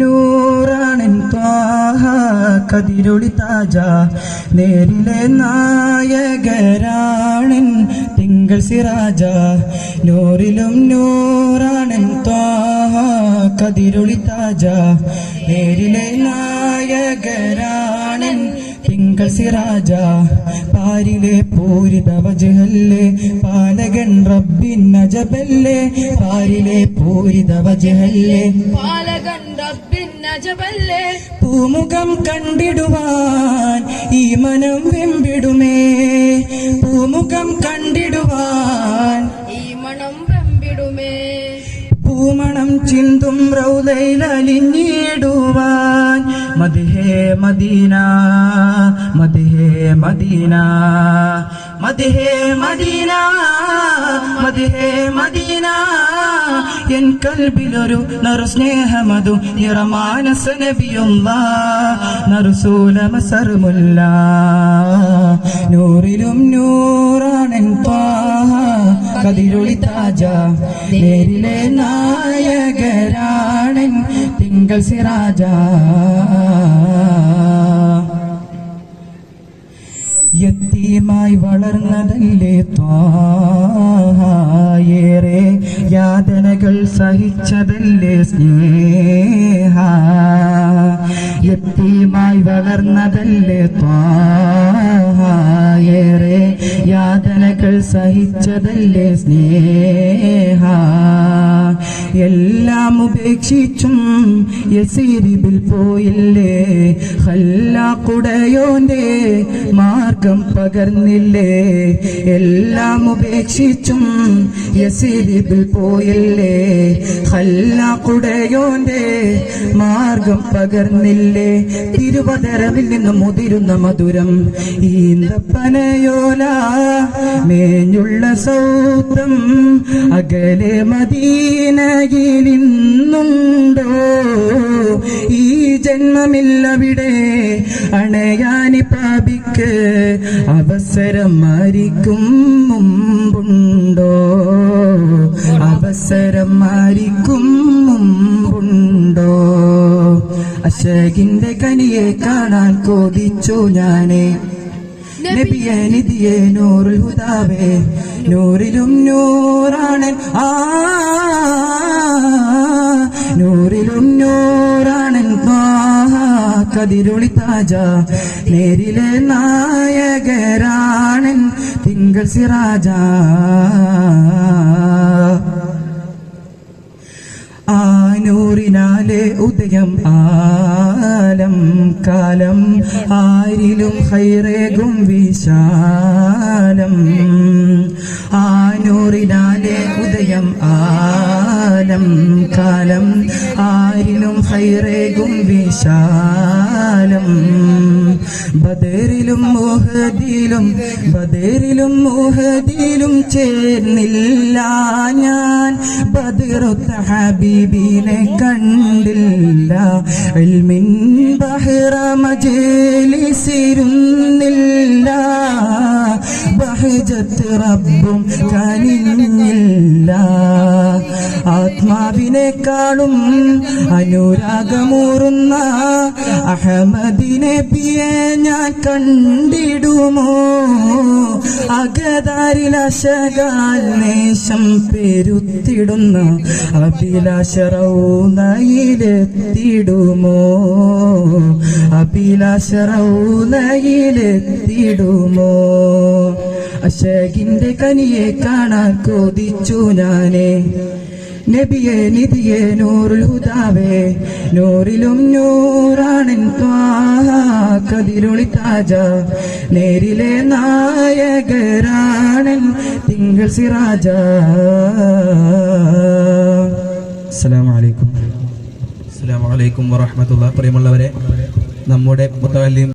നൂറാണൻ ത്വാഹ താജ. നേരിലെ നായകരാണൻ തിങ്കൾ സിറാജ. നൂറിലും നൂറാണൻ ത്വാഹ കതിരൊളി താജ. നേരിലെ തിങ്കൾ സിറാജ പാരിലെ പൂരിത വജഹല്ലേ പാലകൻ റബ്ബിൻ നജബല്ലേ പാരിലെ പൂരിത വജഹല്ലേ പാലകൻ റബ്ബിൻ നജബല്ലേ. പൂമുഖം കണ്ടിടുവാൻ ഈ മനം വെമ്പിടുമേ. പൂമുഖം കണ്ടിടുവാൻ ഈ മണം വെമ്പിടുമേ. പൂമണം ചിന്തും റൗലയിൽ അലിഞ്ഞിടുവാൻ മതിഹേ മദീന മദ്ഹേ മദീന മദ്ഹേ മദീന മദ്ഹേ മദീന. എൻ കൽബിലൊരു നറു സ്നേഹമതു നിറമാനസ നബിയുള്ള നറുസൂല മസറുമുല്ല നൂറിലും നൂറാണൻ പാ കതിരൊളി താജ നേരിലെ നായകരാണൻ से राजा യത്തീമായി വളർന്നതല്ലേ ത്വാഹേറെ യാതനകൾ സഹിച്ചതല്ലേ സ്നേഹ. യത്തീമായി വളർന്നതല്ലേ ത്വാഹേറെ യാതനകൾ സഹിച്ചതല്ലേ സ്നേഹ. എല്ലാം ഉപേക്ഷിച്ചും യസീരിബിൽ പോയില്ലേ? ഹല്ലാക്കുടയോന്റെ മാർഗം പകർന്നില്ലേ? എല്ലാം ഉപേക്ഷിച്ചും യസീരിബിൽ പോയില്ലേ? ഹല്ലാക്കുടയോന്റെ മാർഗം പകർന്നില്ലേ? തിരുവതരവിൽ നിന്നും മുതിരുന്ന മധുരം ഈന്തപ്പനയോല മേഞ്ഞുള്ള സൗത്രം അകലെ മദീനയിലിന്നുണ്ടോ? ഈ ജന്മമില്ലവിടെ അണയാനി പാപിക്ക് അവസരം മരിക്കും മുമ്പുണ്ടോ? അവസരം മരിക്കും മുമ്പുണ്ടോ? അശകിന്റെ കനിയെ കാണാൻ കൊതിച്ചു ഞാനേ. നബിയെ നിധിയെ നൂറുൽ ഹുദാവേ. നൂറിലും നൂറാണൻ ആ. നൂറിലും നൂറാണൻ കതിരൊളി താജ. നേരിലെ നായകരാണൻ തിങ്കൾ സിറാജ. ആനൂറിനാലെ ഉദയം ആലം കാലം. ആരിലും ഹൈറേകും വിശാലം. ആനൂറിനാലെ ഉദയം ആലം ഹൈറേകും വിശാലം. ബദറിലും മോഹദിലും ബദറിലും മോഹദിലും ചേർന്നില്ല ഞാൻ. ബദറുത്ത ഹബീബിനെ കണ്ടില്ല. ഇൽമിൻ ബഹ്റ മജലിസിരുന്നില്ല. ബഹജത്ത് റബ്ബും കനിഞ്ഞില്ല. ആത്മാവിനെക്കാളും അനുരാഗമൂറുന്ന അഹമ്മദിനെ പിയെ ഞാൻ കണ്ടിടുമോ? അകതാരിൽ അശകാൽ നേശം പെരുത്തിടുന്ന അഭിലാഷറൗനയിലെത്തിടുമോ? അഭിലാഷറൗനയിലെത്തിടുമോ? അശകിന്റെ കനിയെ കാണാൻ കൊതിച്ചു ഞാനേ. നബിയെ നിധിയെ നൂറുൽ ഹുദാവേ. നൂറിലും നൂറാണൻ കതിരൊളി താജ. നേരിലെ നായകരാണൻ തിങ്കൾ സിറാജ. അസ്സലാമു അലൈക്കും. അസ്സലാമു അലൈക്കും വറഹ്മത്തുള്ളാഹി. പ്രിയമുള്ളവരെ നമ്മുടെ മുത്തല്ലിം